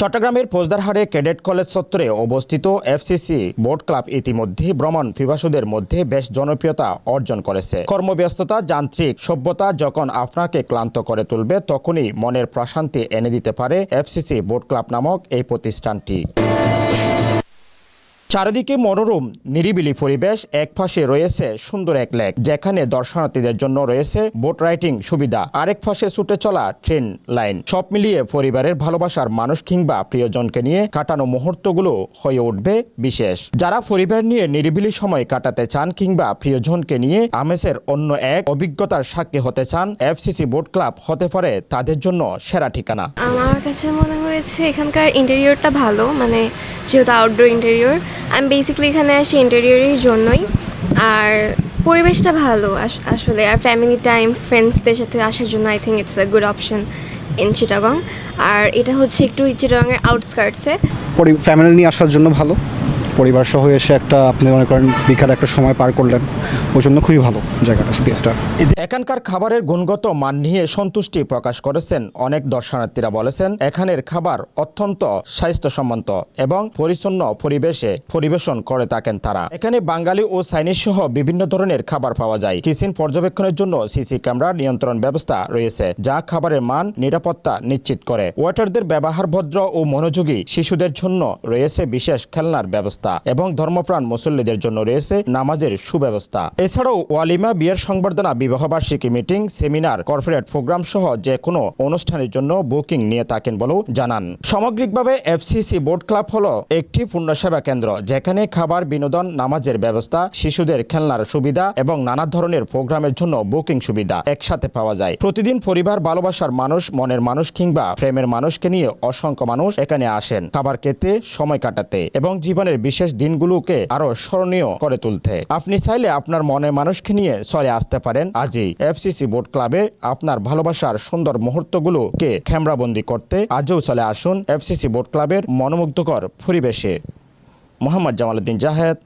চট্টগ্রামের ফৌজদারহাটে cadet college সত্ত্বরে অবস্থিত FCC board club ইতিমধ্যে ভ্রমণ পিপাসুদের মধ্যে বেশ জনপ্রিয়তা অর্জন করেছে। কর্মব্যস্ততা, যান্ত্রিক সভ্যতা যখন আপনাকে ক্লান্ত করে তুলবে, তখনই মনের প্রশান্তি এনে দিতে পারে এফসিসি বোর্ড ক্লাব নামক এই প্রতিষ্ঠানটি। চারিদিকে মনোরম, নিরিবিলি পরিবেশ এক পাশে রয়েছে সুন্দর এক লেক, যেখানে দর্শনার্থীদের জন্য রয়েছে বোট রাইডিং সুবিধা। আরেক পাশে ছুটে চলা ট্রেন লাইন। সব মিলিয়ে পরিবারের ভালোবাসার মানুষ কিংবা প্রিয়জনকে নিয়ে কাটানো মুহূর্তগুলো হয়ে উঠবে বিশেষ। যারা পরিবার নিয়ে নিরিবিলি সময় কাটাতে চান কিংবা প্রিয়জনকে নিয়ে আমেজের অন্য এক অভিজ্ঞতার সাক্ষী হতে চান, এফসিসি বোট ক্লাব হতে পারে তাদের জন্য সেরা ঠিকানা। আমার কাছে মনে হয়েছে এখানকার ইন্টেরিয়রটা ভালো মানে যেহেতু আউটডোর ইন্টেরিয়র আমি বেসিক্যালি এখানে আসি ইন্টেরিয়রের জন্যই। আর পরিবেশটা ভালো আসলে। আর ফ্যামিলি টাইম ফ্রেন্ডসদের সাথে আসার জন্য I think it's a good option in Chittagong আর এটা হচ্ছে একটু চিটাগংয়ের আউটস্কার্টসে ফ্যামিলি নিয়ে আসার জন্য ভালো। পরিবার সহ এসে একটা, আপনি মনে করেন বিকালে একটা সময় পার করলেন, ওই জন্য খুবই ভালো জায়গাটা, স্পেসটা। এখানকার খাবারের গুণগত মান নিয়ে সন্তুষ্টি প্রকাশ করেছেন অনেক দর্শনার্থীরা বলেছেন, এখানের খাবার অত্যন্ত স্বাস্থ্যসম্মত এবং পরিচ্ছন্ন পরিবেশে পরিবেশন করে থাকেন তারা। এখানে বাঙালি ও চাইনিজ সহ বিভিন্ন ধরনের খাবার পাওয়া যায়। কিচেন পর্যবেক্ষণের জন্য সিসি ক্যামেরা নিয়ন্ত্রণ ব্যবস্থা রয়েছে, যা খাবারের মান, নিরাপত্তা নিশ্চিত করে। ওয়াটারদের ব্যবহার ভদ্র ও মনোযোগী শিশুদের জন্য রয়েছে বিশেষ খেলনার ব্যবস্থা। এবং ধর্মপ্রাণ মুসল্লিদের জন্য রয়েছে নামাজের সুব্যবস্থা। এছাড়াও ওয়ালিমা বিয়ের সংবর্ধনা, বিবাহবার্ষিকী মিটিং, সেমিনার, কর্পোরেট প্রোগ্রাম সহ যে কোনো অনুষ্ঠানের জন্য বুকিং নিয়ে থাকেন বলেও জানান। সামগ্রিকভাবে এফসিসি বোট ক্লাব হল একটি পূর্ণসেবা কেন্দ্র, যেখানে খাবার বিনোদন, নামাজের ব্যবস্থা, শিশুদের খেলনার সুবিধা এবং নানা ধরনের প্রোগ্রামের জন্য বুকিং সুবিধা একসাথে পাওয়া যায়। প্রতিদিন পরিবার ভালোবাসার মানুষ, মনের মানুষ কিংবা প্রেমের মানুষকে নিয়ে অসংখ্য মানুষ এখানে আসেন। খাবার খেতে, সময় কাটাতে এবং জীবনের বিশেষ দিনগুলোকে আরও স্মরণীয় করে তুলতে। আপনি চাইলে আপনার মনে মানুষকে নিয়ে চলে আসতে পারেন। আজই এফসিসি বোর্ড ক্লাবে আপনার ভালোবাসার সুন্দর মুহূর্তগুলোকে ক্যামেরাবন্দি করতে আজও চলে আসুন এফসিসি বোর্ড ক্লাবের মনোমুগ্ধকর পরিবেশে। মোহাম্মদ জামালুদ্দিন জাহেদ